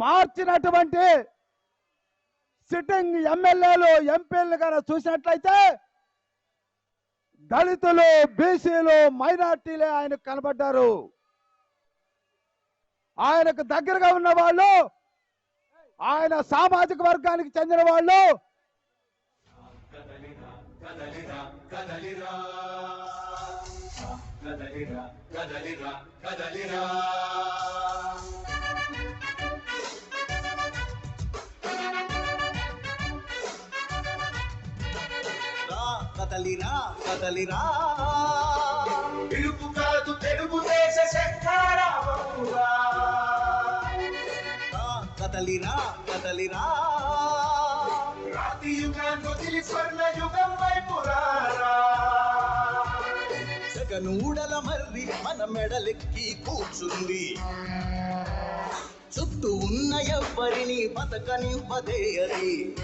మార్చినటువంటి sitting ఎమ్మెల్యేలు ఎంపీలు కనుక చూసినట్లయితే దళితులు బీసీలు మైనార్టీలే ఆయనకు కనబడ్డారు. ఆయనకు దగ్గరగా ఉన్న వాళ్ళు ఆయన సామాజిక వర్గానికి చెందిన వాళ్ళు. కదలిరా. కదలిరా కదలిరా. పిలుపు కాదు తెలుగుదేశ కదలిరా కదలిరా. రాతి యుగాన్ని వదిలి స్వర్ణ యుగం వైపు రారా. జగనూడల మర్రి మన మెడలెక్కి కూర్చుంది. చుట్టూ ఉన్న ఎవ్వరిని బతకనివ్వదే అది.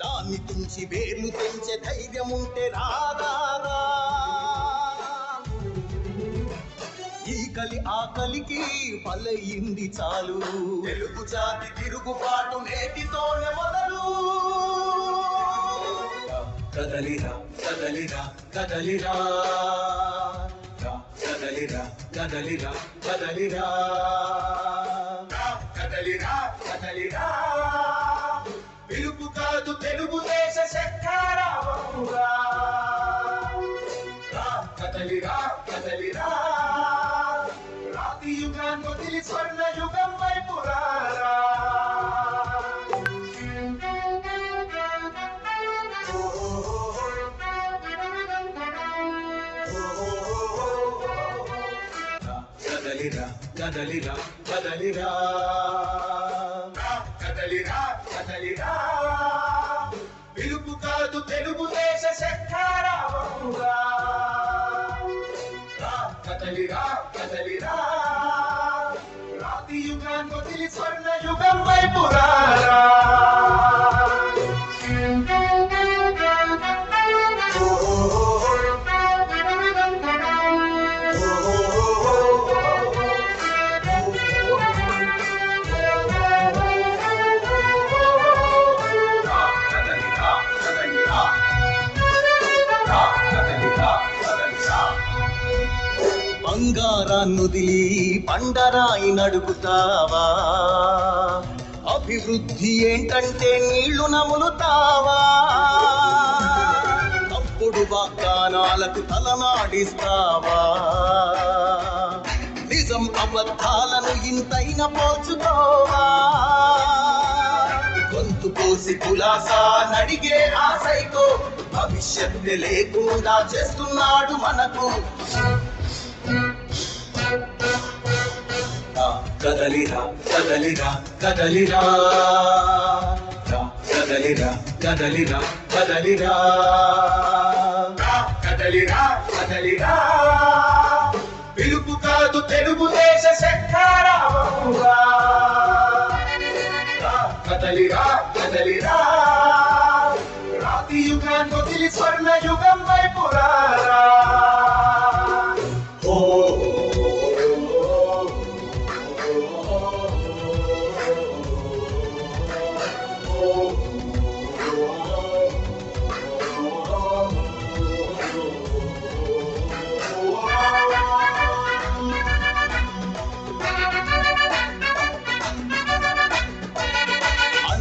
దాన్ని తుంచి వేలు తెంచే ధైర్యం ఉంటే రాదా ఈ కలి ఆ కలికి పలయింది చాలు. తెలుగు జాతి తిరుగుబాటు నేటితోనే మొదలు. కదలిరా కదలిరా కదలిరా కదలిరా కదలిరా కదలిరా కదలిరా కదలిరా పిలుపు కాదు తెలుగుదేశ శంకరామమురా రా, కదలిరా. కదలిరా రాతి యుగాన్ని వదిలి స్వర్ణ యుగం కదలిరా కదలిరా కదలిరా. కదలిరా కదలిరా. పిలుపు కాదు తెలుగుదేశ శంకరామమురా కదలిరా కదలిరా. రాతి యుగాన్ని వదిలి స్వర్ణ యుగం వైపురా. బంగారాన్నుదిలి పండరాయి నడుగుతావా అభివృద్ధి ఏంటంటే నీళ్ళు నములుతావా? తప్పుడు వాగ్దానాలకు తలనాడిస్తావా? నిజం అబద్ధాలను ఇంతైన పోల్చుకోవా? గొంతు పోసి కులాసా నడిగే ఆశైకో భవిష్యత్తు లేకుండా చేస్తున్నాడు మనకు. కదలిరా కదలిరా కదలిరా కదలిరా కదలిరా కదలిరా కదలిరా కదలిరా పిలుపు కాదు తెలుగుదేశ శంకరామమురా రా, కదలిరా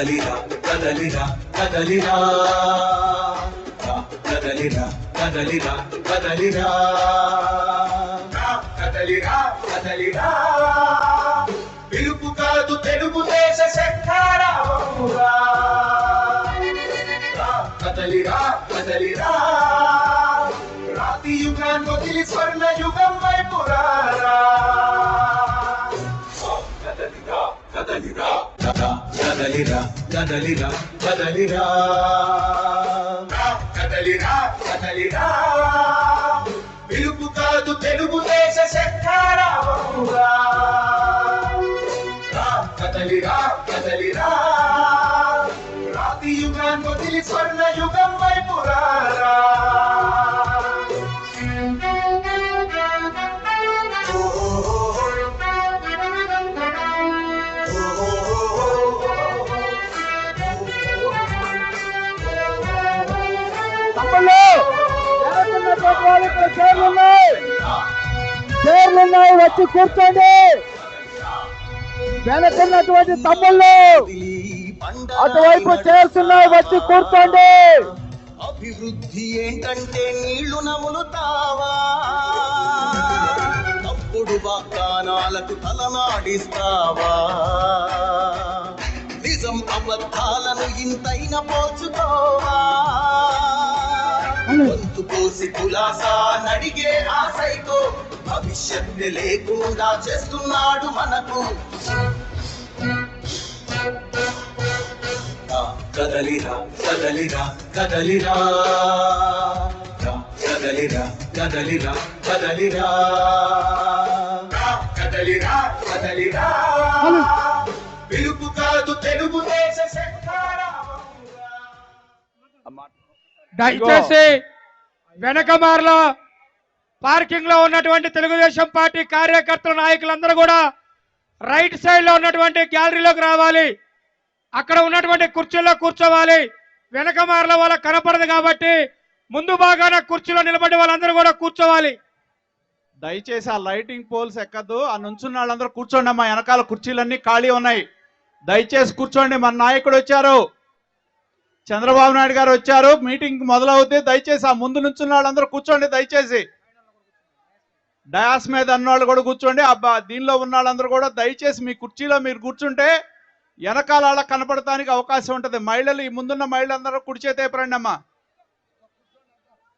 కదలిరా కదలిరా కదలిరా కదలిరా కదలిరా కదలిరా కదలిరా కదలిరా పిలుపు కాదు తెలుగుదేశ శంకరామమురా కదలిరా కదలిరా ah, రాతి రాతి యుగాన్ని వదిలి స్వర్ణ యుగం కదలిరా కదలిరా కదలిరా. కదలిరా కదలిరా. పిలుపు కాదు తెలుగుదేశ శక్తారా వెనకున్నటువంటి వాళ్ళు ఇక్కడ చైర్లు ఉన్నాయి చైర్లు ఉన్నాయి వచ్చి కూర్చోండి. వెనకున్నటువంటి తమ్ముళ్ళు అటువైపు చైర్స్ వచ్చి కూర్చోండి. అభివృద్ధి ఏంటంటే నీళ్ళు నములుతావా? తప్పుడు వాగ్దానాలకు తలనాడిస్తావా? నిజం అబద్ధాలను ఇంతైన పోచుకోవా గొంతు కోసి కులాసా నడిగే ఆ సైకో. భవిష్యత్తు లేకుండా చేస్తున్నాడు మనకు. కదలిరా కదలిరా కదలిరా కదలిరా కదలిరా కదలిరా కదలిరా కదలిరా పిలుపు కాదు తెలుగుదేశ శంకరావమురా. దయచేసి వెనకమార్లో పార్కింగ్లో ఉన్నటువంటి తెలుగుదేశం పార్టీ కార్యకర్తల నాయకులందరూ కూడా రైట్ సైడ్లో ఉన్నటువంటి గ్యాలరీలోకి రావాలి. అక్కడ ఉన్నటువంటి కుర్చీల్లో కూర్చోవాలి. వెనకమారలో వాళ్ళ కనపడదు కాబట్టి ముందు భాగాన కుర్చీలో నిలబడి వాళ్ళందరూ కూడా కూర్చోవాలి. దయచేసి ఆ లైటింగ్ పోల్స్ ఎక్కద్దు. ఆ నుంచున్న వాళ్ళందరూ కూర్చోండి మా వెనకాల కుర్చీలన్నీ ఖాళీ ఉన్నాయి. దయచేసి కూర్చోండి. మన నాయకుడు వచ్చారు. చంద్రబాబు నాయుడు గారు వచ్చారు. మీటింగ్ మొదలవుద్ది. దయచేసి ఆ ముందు నుంచి వాళ్ళందరూ కూర్చోండి దయచేసి. డయాస్ మీద అన్నవాళ్ళు కూడా కూర్చోండి. అబ్బా దీనిలో ఉన్న వాళ్ళందరూ కూడా దయచేసి మీ కుర్చీలో మీరు కూర్చుంటే వెనకాల వాళ్ళకి కనపడటానికి అవకాశం ఉంటుంది. మహిళలు ఈ ముందున్న మహిళలందరూ కుడిచేతేపు రండి అమ్మా.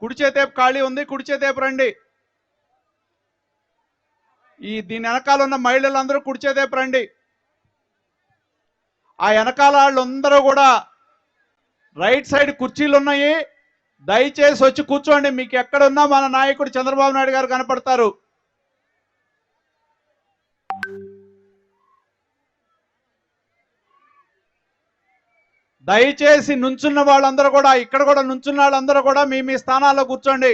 కుడిచేతేపు ఖాళీ ఉంది. కుడిచేతేపు రండి. ఈ దీని వెనకాల ఉన్న మహిళలందరూ కుడిచేదేపు రండి. ఆ వెనకాల వాళ్ళందరూ కూడా రైట్ సైడ్ కుర్చీలు ఉన్నాయి దయచేసి వచ్చి కూర్చోండి. మీకు ఎక్కడున్నా మన నాయకుడు చంద్రబాబు నాయుడు గారు కనపడతారు. దయచేసి నుంచున్న వాళ్ళందరూ కూడా ఇక్కడ కూడా నుంచున్న వాళ్ళందరూ కూడా మీ మీ స్థానాల్లో కూర్చోండి.